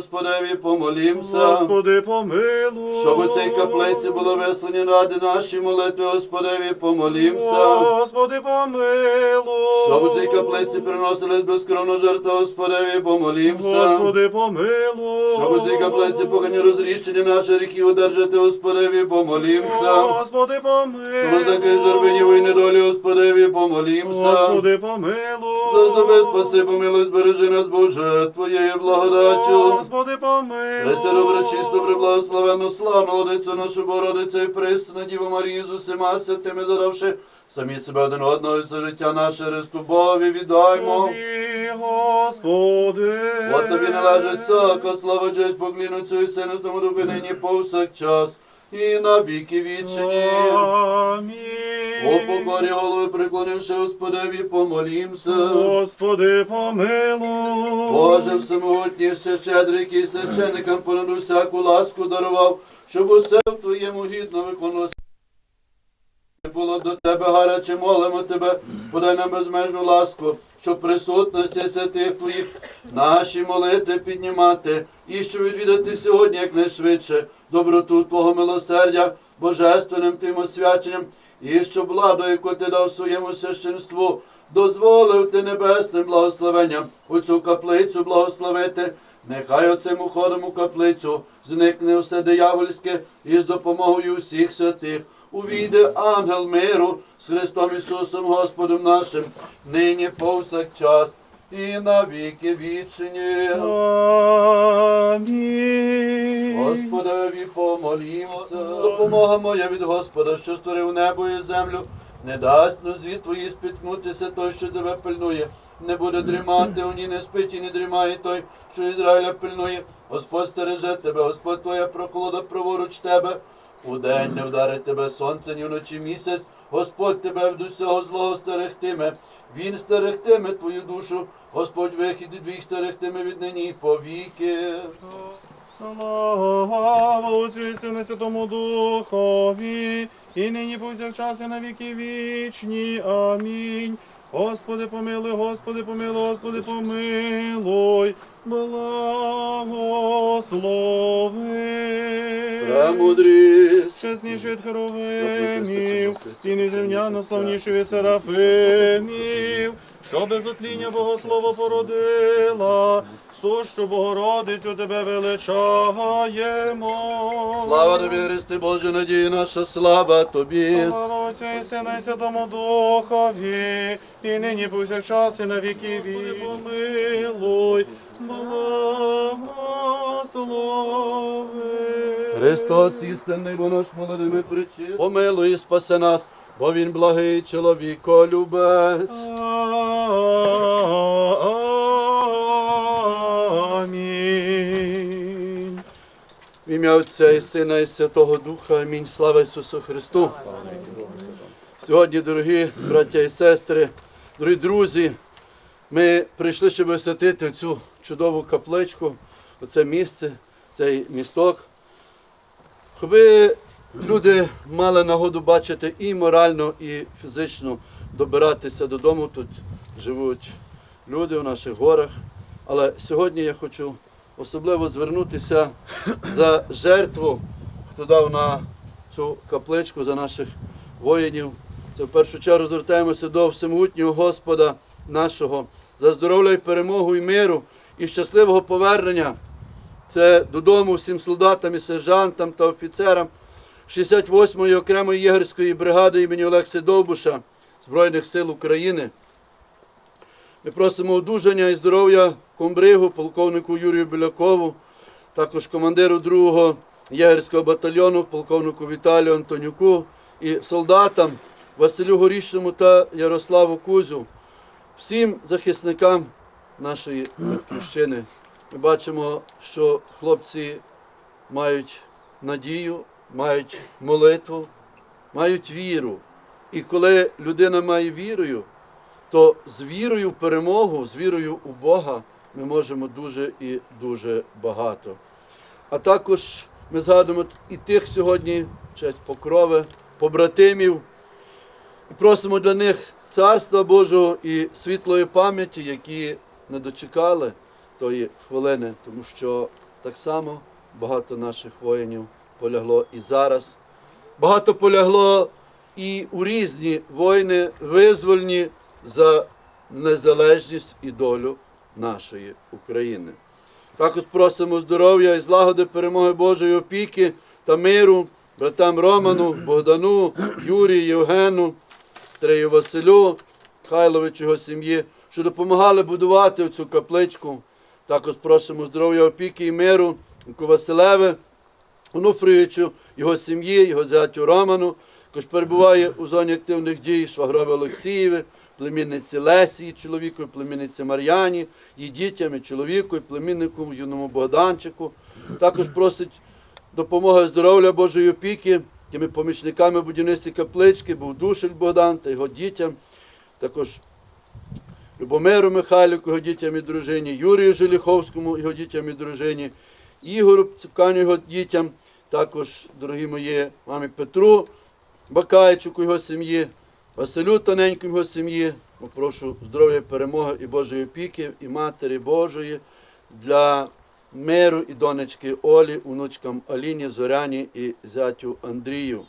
Господеві, помолімся. Господи, помилуй. Щоб у цій каплиці було вислані ради наші молитви, Господеві, помолімся. Господи, помилуй. Щоб у цій каплиці приносились безкровну жертву, Господеві, помолімся. Господи, помилуй. Щоб у цій каплиці погані розріщення наші гріхи удержати, Господеві, помолімся. Господи, помилуй. Щоб помилуй. закрий журбині і недолі, Господеві, помолімся. Господи, помилуй. Заступи, спаси, помилуй, збережи нас, Боже, Твоєю благодаттю. Господи, помилуй. Пресеру вречисту, приблагословенну, славну Отицю нашу Богородицю і присну Діву Марію з усіма святими задавши самі себе один одного і все життя наше Христу Богові віддаймо. Тобі, Господи. От тобі належить всяка слава, честь, поклін Отцю і Сину, тому дуби нині повсякчас і на віки вічні. Амінь. У покорі голови приклонивши Господеві, помолімся. Господи, помилуй. Боже всемогутній, все щедрий, який священникам понад усяку ласку дарував, щоб усе в Твоєму гідно виконувалося. Було до Тебе гаряче, молимо Тебе, подай нам безмежну ласку, щоб присутності святих Твоїх наші молитви піднімати і щоб відвідати сьогодні якнайшвидше доброту Твого милосердя, божественним Тим освяченням, і щоб владу, яку Ти дав своєму священству, дозволив Ти небесним благословенням у цю каплицю благословити. Нехай оцим уходом у каплицю зникне все диявольське і з допомогою всіх святих. Увійде ангел миру з Христом Ісусом Господом нашим, нині повсякчас і на віки вічні. Амінь. Господеві помолімося. Допомога моя від Господа, що створив небо і землю, не дасть нозі твої спіткнутися той, що тебе пильнує. Не буде дрімати, у ній не спить і не дрімає той, що Ізраїля пильнує. Господь стереже тебе, Господь твоя прохолода праворуч тебе. Удень не вдарить тебе сонце, ні вночі місяць. Господь тебе від усього злого стерегтиме. Він стерегтиме твою душу. Господь вихід твій стерегтиме від нині і повіки. Слава Отцю і Сину і Святому Духові, і нині повсякчас і на віки вічні. Амінь. Господи, помилуй, Господи, помилуй, Господи, помилуй, благослови. Премудрість. Чесніший від хоровимів, і незрівняно славніший від серафимів, що без отління Богослово породила, сущу Богородицю тебе величаємо. Слава тобі, Христи Боже, надія наша, слава тобі. Слава Отцю і Сина і Святому Духові, і нині повсякчас і на віки вічні. Помилуй, благослови. Христос істинний, бо наш молодими причи. Помилуй і спаси нас, бо він благий чоловіколюбець. Амінь. В ім'я Отця і Сина і Святого Духа. Амінь. Слава Ісусу Христу. Сьогодні, дорогі браття і сестри, дорогі друзі, ми прийшли, щоб освятити цю чудову капличку, оце місце, цей місток. Аби люди мали нагоду бачити і морально, і фізично добиратися додому. Тут живуть люди в наших горах. Але сьогодні я хочу особливо звернутися за жертву, хто дав на цю капличку за наших воїнів. Це в першу чергу звертаємося до всемогутнього Господа нашого за здоров'я і перемогу і миру і щасливого повернення. Це додому всім солдатам і сержантам та офіцерам 68-ї окремої єгерської бригади імені Олекси Довбуша Збройних сил України. Ми просимо одужання і здоров'я комбригу, полковнику Юрію Білякову, також командиру 2-го єгерського батальйону, полковнику Віталію Антонюку і солдатам Василю Горішному та Ярославу Кузю, всім захисникам нашої батьківщини. Ми бачимо, що хлопці мають надію, мають молитву, мають віру. І коли людина має вірою, то з вірою в перемогу, з вірою у Бога ми можемо дуже і дуже багато. А також ми згадуємо і тих сьогодні, честь покрови, побратимів, і просимо для них царства Божого і світлої пам'яті, які не дочекали тої хвилини, тому що так само багато наших воїнів полягло і зараз. Багато полягло і у різні війни визвольні за незалежність і долю нашої України. Також просимо здоров'я і злагоди перемоги Божої опіки та миру братам Роману, Богдану, Юрію, Євгену, Стрею Василю, Хайловичу його сім'ї, що допомагали будувати цю капличку. Також просимо здоров'я опіки і миру Василеве, Онуфрійовичу, його сім'ї, його зятю Роману, також перебуває у зоні активних дій Швагрові Олексієві, племінниці Лесії, чоловіку, і племінниці Мар'яні, її дітям, і чоловіку, і племіннику, юному Богданчику. Також просить допомоги здоров'я Божої опіки, тими помічниками будівництва каплички, був Душель Богдан та його дітям. Також Любомиру Михайлику, його дітям і дружині, Юрію Желіховському, його дітям і дружині, Ігору Ципканю, його дітям, також, дорогі мої, мамі Петру Бакайчуку, його сім'ї, Василю Тоненькому, його сім'ї. Попрошу здоров'я, перемоги і Божої опіки, і Матері Божої для миру і донечки Олі, онучкам Аліні, Зоряні і зятю Андрію.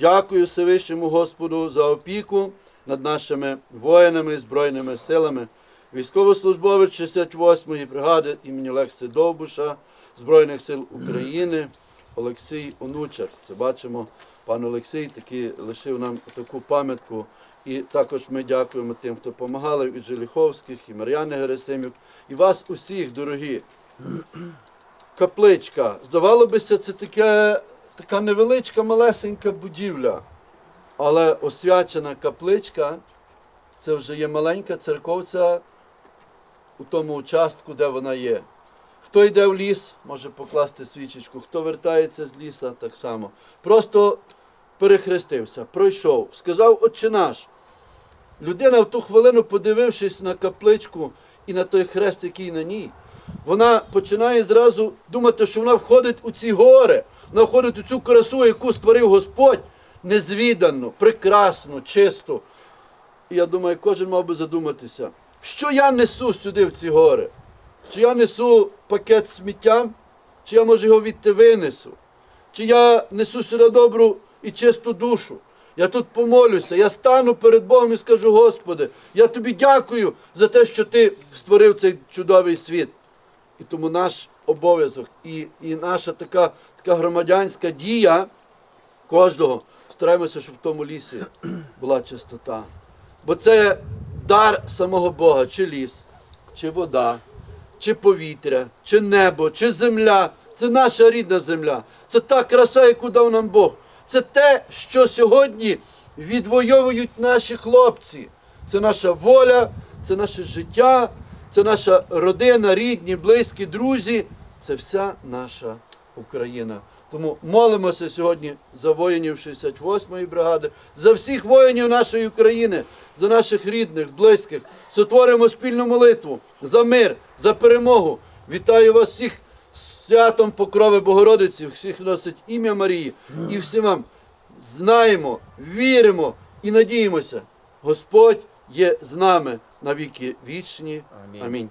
Дякую Всевишньому Господу за опіку над нашими воїнами і збройними силами. Військовослужбовець 68-ї бригади імені Олекси Довбуша Збройних сил України Олексій Онучар. Це бачимо, пан Олексій таки лишив нам таку пам'ятку. І також ми дякуємо тим, хто допомагали від Желіховських, і Мар'яни Герасимюк, і вас усіх, дорогі капличка. Здавалося, це таке, така невеличка, малесенька будівля. Але освячена капличка це вже є маленька церковця у тому участку, де вона є. Хто йде в ліс, може покласти свічечку, хто вертається з ліса, так само. Просто перехрестився, пройшов, сказав Отче наш. Людина в ту хвилину, подивившись на капличку і на той хрест, який на ній, вона починає зразу думати, що вона входить у ці гори, вона входить у цю красу, яку створив Господь, незвідану, прекрасну, чисту. І я думаю, кожен мав би задуматися, що я несу сюди в ці гори? Чи я несу пакет сміття, чи я може його відти винесу? Чи я несу сюди добру і чисту душу? Я тут помолюся, я стану перед Богом і скажу, Господи, я тобі дякую за те, що ти створив цей чудовий світ. І тому наш обов'язок і, і наша така, така громадянська дія кожного стараємося, щоб в тому лісі була чистота. Бо це дар самого Бога, чи ліс, чи вода, чи повітря, чи небо, чи земля. Це наша рідна земля. Це та краса, яку дав нам Бог. Це те, що сьогодні відвоюють наші хлопці. Це наша воля, це наше життя, це наша родина, рідні, близькі, друзі. Це вся наша Україна. Тому молимося сьогодні за воїнів 68-ї бригади, за всіх воїнів нашої України, за наших рідних, близьких. Сотворимо спільну молитву за мир, за перемогу. Вітаю вас всіх з святом Покрови Богородиці, всіх носить ім'я Марії. І всім вам знаємо, віримо і надіємося. Господь є з нами на віки вічні. Амінь.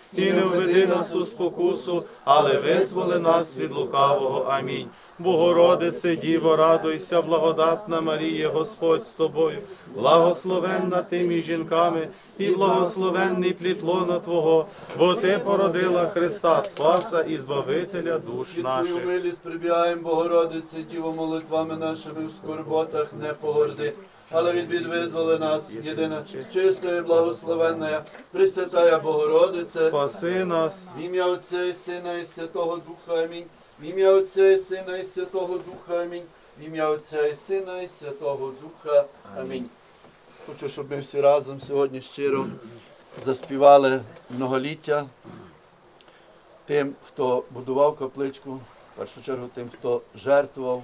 І не введи нас у спокусу, але визволи нас від лукавого. Амінь. Богородице, Діво, радуйся, благодатна Марія, Господь з тобою, благословенна ти між жінками, і благословенний плід лона Твого, бо ти породила Христа, Спаса і Збавителя душ Від Твою наших. милість прибігаємо, Богородице, Діво, молитвами нашими в скорботах не погорди. Але від бід визволи нас, єдина, чиста і благословенна, Пресвятая Богородице, Спаси нас, В ім'я Отця і Сина і Святого Духа Амінь. В ім'я Отця і Сина і Святого Духа Амінь. В ім'я Отця і Сина і Святого Духа Амінь. Хочу, щоб ми всі разом сьогодні щиро заспівали многоліття тим, хто будував капличку, першу чергу тим, хто жертвував,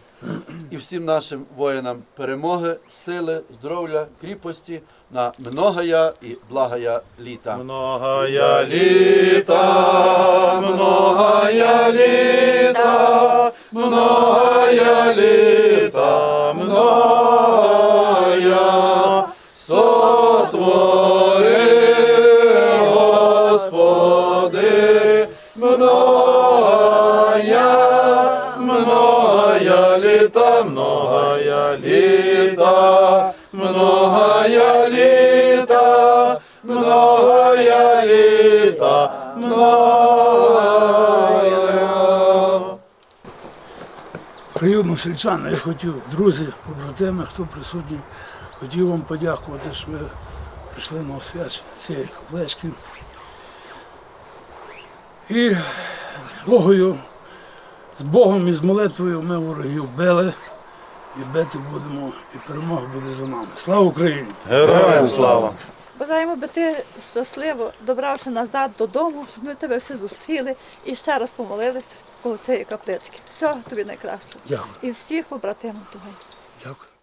і всім нашим воїнам перемоги, сили, здоров'я, кріпості на многая і благая літа. Многая літа, многая літа, многая літа, многая сотвори, Господи, многая літа, многая літа, многая літа, многая літа, многая. Дорогі односельчани, я хотів, друзі, побратими, хто присутній, хотів вам подякувати, що ви прийшли на освячення цієї каплички. І з Богою, з Богом і з молитвою ми ворогів били і бити будемо, і перемога буде за нами. Слава Україні! Героям слава! Бажаємо би ти щасливо добравши назад додому, щоб ми тебе всі зустріли і ще раз помолилися коло цієї каплички. Всього тобі найкращого. Дякую. І всіх побратимів. Дякую.